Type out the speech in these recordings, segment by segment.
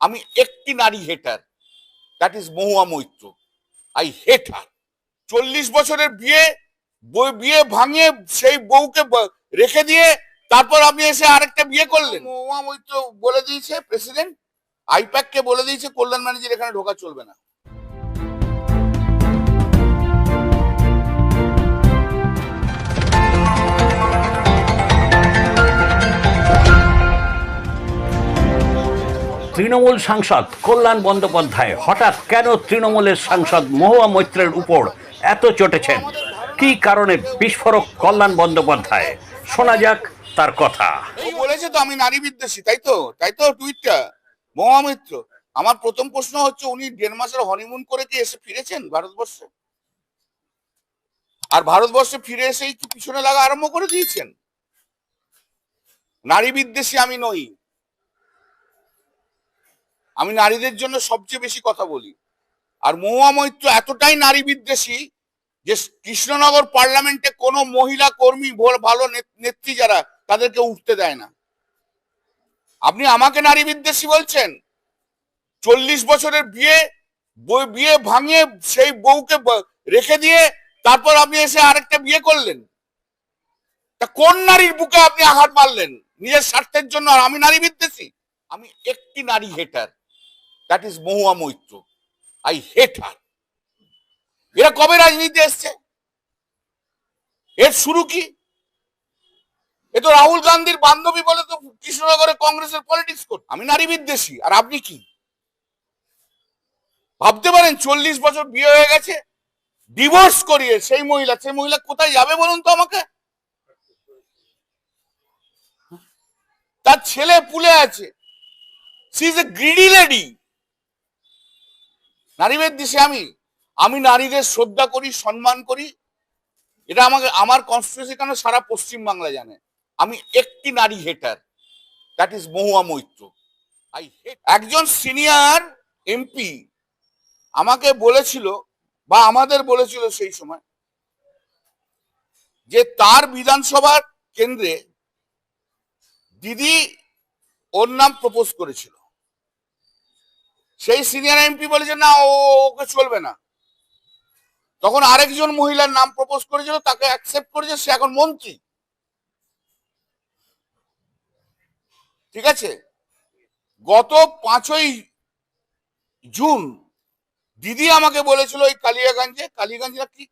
আমি একটি নারী hater that is Mahua Moitra. I hate her চল্লিশ বছরের বিয়ে বিয়ে ভাঙিয়ে সেই বউকে রেখে দিয়ে তারপর আপনি এসে আরেকটা বিয়ে করলেন। মহুয়া মৈত্র বলে দিয়েছে প্রেসিডেন্ট আইপ্যাক কে বলে দিয়েছে কল্যাণ ম্যানেজার এখানে ঢোকা চলবে না। তৃণমূল সাংসদ কল্যাণ বন্দ্যোপাধ্যায়, হঠাৎ কেন তৃণমূলের সাংসদ মহুয়া মৈত্রের উপর এত চটেছেন? কি কারণে বিস্ফোরক কল্যাণ বন্দ্যোপাধ্যায়? শোনা যাক তার কথা। বলেছে তো, আমি নারী বিদ্বেষী, তাই তো? তাই তো টুইটটা? মহুয়া মৈত্র, আমার প্রথম প্রশ্ন হচ্ছে, উনি দেড় মাসের হনিমুন করে কি এসে ফিরেছেন ভারতবর্ষে? আর ভারতবর্ষে ফিরে এসেই কি পিছনে লাগা আরম্ভ করে দিয়েছেন? নারী বিদ্বেষী আমি নই। আমি নারীদের জন্য সবচেয়ে বেশি কথা বলি। আর মহুয়া মৈত্র এতটাই নারী বিদ্বেষী যে কৃষ্ণনগর পার্লামেন্টে কোনো মহিলা কর্মী ভালো নেত- নেত্রী যারা, তাদেরকে উঠতে দেয় না। আপনি আমাকে নারী বিদ্বেষী বলছেন? চল্লিশ বছরের বিয়ে বিয়ে ভাঙিয়ে সেই বউকে রেখে দিয়ে তারপর আপনি এসে আরেকটা বিয়ে করলেন? তা কোন নারীর বুকে আপনি আঘাত মারলেন? নিজের স্বার্থের জন্য আর আমি নারী বিদ্বেষী? আমি একটি নারী hater that is Mahua Moitra I hate her এরা কবে রাজনীতি এসছে? এর শুরু কি? এ তো রাহুল গান্ধীর বান্ধবী বলে তো কৃষ্ণনগরে কংগ্রেসের পলিটিক্স কর আমি নারী বিদ্বেষী, আর আপনি কি? ভাবতে পারেন চল্লিশ বছর বিয়ে হয়ে গেছে ডিভোর্স করিয়ে সেই মহিলা সেই মহিলা কোথায় যাবে বলুন তো আমাকে? তার ছেলে পুলে আছে। She is a greedy lady নারীদের দেশে আমি আমি নারীদের শ্রদ্ধা করি, সম্মান করি। এটা আমাকে, আমার কনস্টিটিউশন কেন সারা পশ্চিম বাংলা জানে? আমি একটি নারী hater that is Mahua Moitra. একজন সিনিয়র এমপি আমাকে বলেছিল, বা আমাদের বলেছিল সেই সময়, যে তার বিধানসভার কেন্দ্রে দিদি ওর নাম প্রপোজ করেছিল। সেই সিনিয়র এমপি বলেছে, না, ও, ওকে চলবে না। তখন আরেকজন মহিলার নাম প্রপোজ করেছিল, তাকে অ্যাকসেপ্ট করেছে, সে এখন মন্ত্রী। ঠিক আছে? গত পাঁচই জুন দিদি আমাকে বলেছিল ওই কালিয়াগঞ্জে কালিয়াগঞ্জ না কি?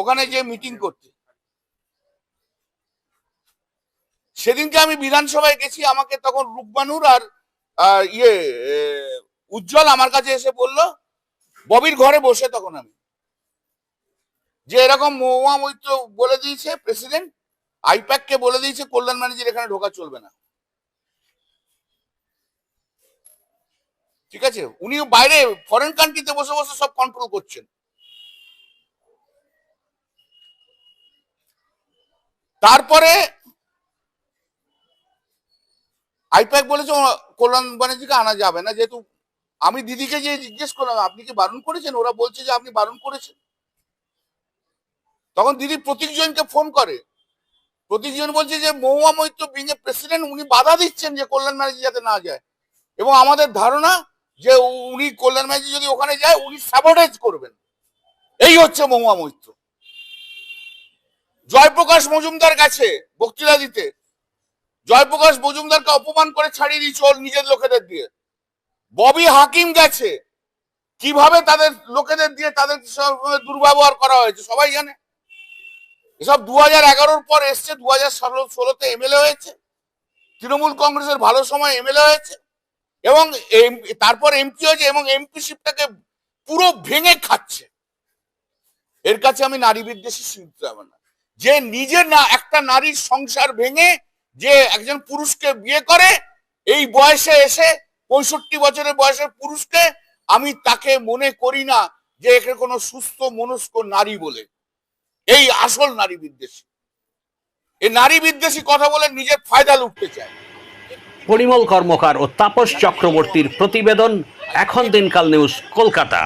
ওখানে যে মিটিং করতে। সেদিনকে আমি বিধানসভায় গেছি, আমাকে তখন রূপবানুর আর ইয়ে উজ্জ্বল আমার কাছে এসে বলল, ববির ঘরে বসে তখন আমি। যে এরকম মহুয়া মৈত্র বলে দিয়েছে প্রেসিডেন্ট, আইপ্যাক কে বলে দিয়েছে, কল্যাণ ম্যানেজার এখানে ঢোকা চলবে না। ঠিক আছে? উনি বাইরে ফরেন কান্ট্রিতে বসে বসে সব কন্ট্রোল করছেন। তারপরে আইপ্যাক বলেছে, কল্যাণ ব্যানার্জিকে আনা যাবে না, যেহেতু আমি দিদিকে যে জিজ্ঞেস করলাম, আপনি কি বারণ করেছেন? ওরা বলছে যে, আপনি বারণ করেছেন। তখন দিদি প্রতীকজনকে ফোন করে। প্রতীকজন বলছে যে, মহুয়া মৈত্র বিং প্রেসিডেন্ট, উনি বাধা দিচ্ছেন যে কল্যাণ ব্যানার্জি যাতে না যায়। এবং আমাদের ধারণা যে, উনি কল্যাণ ব্যানার্জি যদি ওখানে যায়, উনি স্যাবোটেজ করবেন। এই হচ্ছে মহুয়া মৈত্র। জয়প্রকাশ মজুমদার কাছে বক্তৃতা দিতে। জয়প্রকাশ মজুমদারকে অপমান করে ছাড়িয়ে দিয়েছে ওর নিজের লোকেদের দিয়ে। ববি হাকিম গেছে। কীভাবে তাদের লোকেদের দিয়ে তাদের দুর্ব্যবহার করা হয়েছে, সবাই জানে? এসব দু হাজার এগারোর পর এসছে দু হাজার ষোলো, ষোলোতে এমএলএ হয়েছে। তৃণমূল কংগ্রেসের ভালো সময় এমএলএ হয়েছে। এবং তারপর এমপি হয়েছে এবং এমপি এমপিশিপটাকে পুরো ভেঙে খাচ্ছে। এর কাছে আমি নারী বিদ্বেষী শুনতে হবে না। যে নিজে না, একটা নারীর সংসার ভেঙে যে একজন পুরুষকে বিয়ে করে, এই বয়সে এসে পঁয়ষট্টি বছরের বয়সের পুরুষকে আমি তাকে মনে করি না যে একে কোনো সুস্থ মনস্ক নারী বলে। এই আসল নারী বিদ্বেষী। এই নারী বিদ্বেষী কথা বলে নিজের ফায়দা লুটতে চায়। পরিমল কর্মকার ও তাপস চক্রবর্তীর প্রতিবেদন এখন দিনকাল নিউজ কলকাতা।